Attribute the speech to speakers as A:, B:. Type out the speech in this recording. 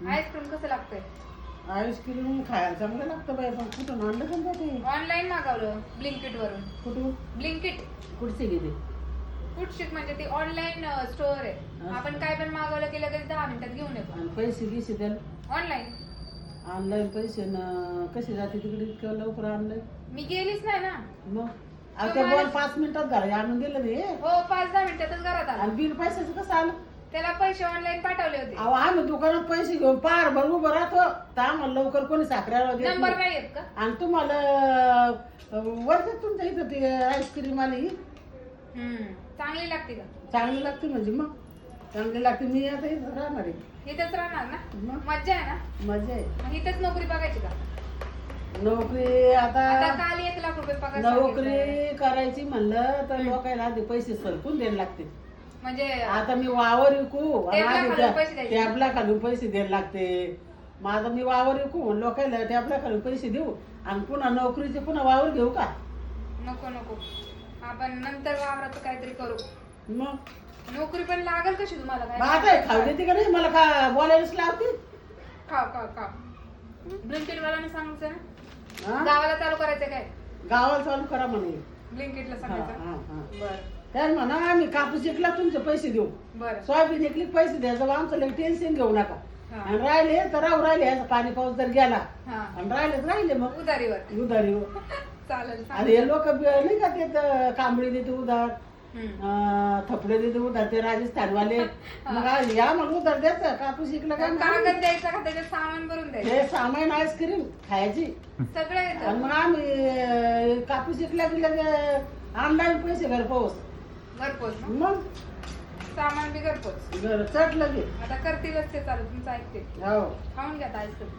A: Ice cream कसं लागतंय?
B: Ice cream खायला चांगलं लागतं बाई पण कुठून आणलं समजा ते?
A: ऑनलाईन मागवलं ब्लिंकिट वरून.
B: कुठून?
A: ब्लिंकिट
B: कुठचे गेले
A: फूडशीट म्हणजे ती ऑनलाईन स्टोअर आहे. आपण काय पण मागवलं केलं तरी दहा मिनिटात घेऊन येतो.
B: आणि पैसे गिसे त्याला
A: ऑनलाईन
B: ऑनलाईन पैसे न कसे जाते तिकडे इतकं लवकर ऑनलाईन
A: मी गेलीच नाही ना.
B: मग? आता बॉल पाच मिनिटात घरी आणून दिलं रे
A: हो पाच दहा मिनिटातच घरात आलं.
B: आणि बिल पैशाचं कसं आलं?
A: त्याला पैसे ऑनलाईन पाठवले होते.
B: अहो आम्ही दुकानात पैसे घेऊन पार भर उभं राहतो. तर आम्हाला लवकर कोणी देत
A: नंबर
B: नाही.
A: नाही येत का?
B: आणि तुम्हाला वर्षात तुमच्या इथं ते आईस्क्रीम आली
A: हम्म. चांगली लागते का?
B: चांगली लागते म्हणजे मग. चांगली लागते. मी आता इथं राहणार आहे.
A: इथंच राहणार ना?
B: मग?
A: मज्जा आहे ना?
B: मजा आहे.
A: मग इथंच नोकरी बघायची का?
B: नोकरी
A: आता
B: आता
A: काल एक लाख रुपये पगार.
B: नोकरी करायची म्हणलं तर लोकांना आधी पैसे सरकून द्यायला लागते.
A: म्हणजे
B: आता मी वावर विकू
A: टॅबला खालून पैसे द्यायचे.
B: टॅबला खालून पैसे द्यायला लागते. मग आता मी वावर विकू लोकांना टॅबला खालून पैसे देऊ. आणि पुन्हा नोकरीचे पुन्हा वावर घेऊ का?
A: नको नको. आपण नंतर वावराचं काहीतरी करू.
B: मग?
A: नोकरी पण लागल कशी तुम्हाला?
B: हे खाऊ देते का नाही? मला का बोलायलाच लावते.
A: खाव खाव खाव ब्लिंकिट वाल्याने सांगायचं ना?
B: हा?
A: गावाला चालू करायचं काय?
B: गावाला चालू करा म्हणे.
A: ब्लिंकिटला
B: हा,
A: सांगायचं?
B: हा, हा.
A: बर.
B: तर म्हणा आम्ही कापूस विकला तुमचे पैसे देऊ.
A: बर.
B: सोयाबीन विकली की पैसे द्यायचं बा, आमचं लई टेन्शन घेऊ नका.
A: हा.
B: आणि राहिले तर राहू राहिले असं पाणी पाऊस जर गेला
A: हा.
B: आणि राहिले तर राहिले मग.
A: उधारीवर.
B: उधारी
A: चालेल
B: आणि हे लोक नाही का ते त- कांबळी देते उधार
A: हम्म.
B: अं, थपडे देते उधार ते राजस्थानवाले. मग या मग उधार द्यायचं कापूस विकलं काय
A: कागद द्यायचा का? त्याच्यात सामान भरून द्यायचं.
B: हे सामान आईस्क्रीम खायची.
A: सगळं
B: आणि
A: येतं
B: मग आम्ही अं, कापूस विकला लगे ऑनलाईन पैसे घर पोहोच
A: घरपोच ना?
B: मग?
A: सामान बी घरपोच.
B: घर चट लगे
A: आता करतीलच ते चालू तुमचं ऐकते.
B: हो.
A: खाऊन घ्या आईस्क्रीम